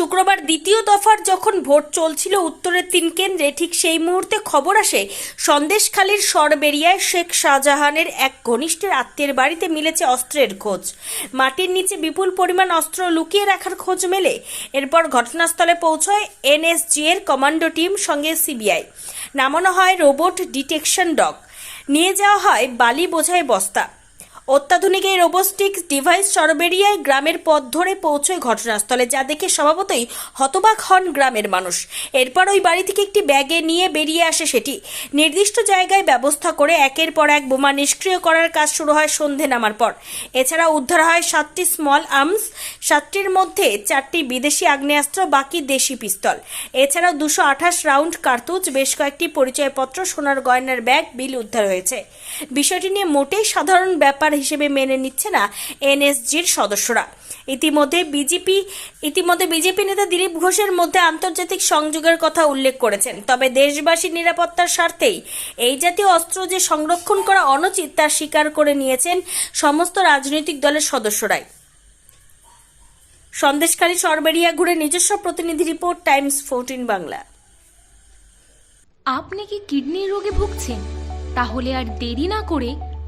শুক্রবার দ্বিতীয় দফার যখন ভোট চলছিল উত্তরের তিন কেন্দ্রে, ঠিক সেই মুহূর্তে খবর আসে, সন্দেশখালীর সরবেরিয়ায় শেখ শাহজাহানের এক ঘনিষ্ঠের আত্মীয়ের বাড়িতে মিলেছে অস্ত্রের খোঁজ। মাটির নিচে বিপুল পরিমাণ অস্ত্র লুকিয়ে রাখার খোঁজ মেলে। এরপর ঘটনাস্থলে পৌঁছয় এনএসজি এর কমান্ডো টিম সঙ্গে সিবিআই। নামানো হয় রোবট ডিটেকশন ডগ। নিয়ে যাওয়া হয় বালি বোঝাই বস্তা। অত্যাধুনিক এই রোবোস্টিক ডিভাইস সরবেরিয়ায় গ্রামের পথ ধরে পৌঁছয় ঘটনাস্থলে, যা দেখে স্বভাবতই হতবাক হন গ্রামের মানুষ। এরপর ওই বাড়ি থেকে একটি ব্যাগে নিয়ে বেরিয়ে আসে সেটি। নির্দিষ্ট জায়গায় ব্যবস্থা করে একের পর এক বোমা নিষ্ক্রিয় করার কাজ শুরু হয় সন্ধে নামার পর। এছাড়া উদ্ধার হয় সাতটি স্মল আর্মস সাতটির মধ্যে চারটি বিদেশি আগ্নেয়াস্ত্র, বাকি দেশি পিস্তল। এছাড়াও দুশো আঠাশ রাউন্ড কার্তুজ, বেশ কয়েকটি পরিচয়পত্র, সোনার গয়নার ব্যাগ, বিল উদ্ধার হয়েছে। বিষয়টি নিয়ে মোটেই সাধারণ ব্যাপার হিসেবে মেনে নিচ্ছে না এনএসজির সদস্যরা। ইতিমধ্যে বিজেপি ইতিমধ্যে বিজেপি নেতা দিলীপ ঘোষের মধ্যে আন্তর্জাতিক সংযোগের কথা উল্লেখ করেছেন। তবে দেশবাসীর নিরাপত্তার স্বার্থেই এই জাতীয় অস্ত্র যে সংরক্ষণ করা অনুচিত তা স্বীকার করে নিয়েছেন সমস্ত রাজনৈতিক দলের সদস্যরাই। সন্দেশকারী সরবেরিয়া ঘুরে নিজস্ব প্রতিনিধি রিপোর্ট, টাইমস ফোরটিন বাংলা। আপনি কি কিডনির রোগে ভুগছেন? তাহলে আর দেরি না করে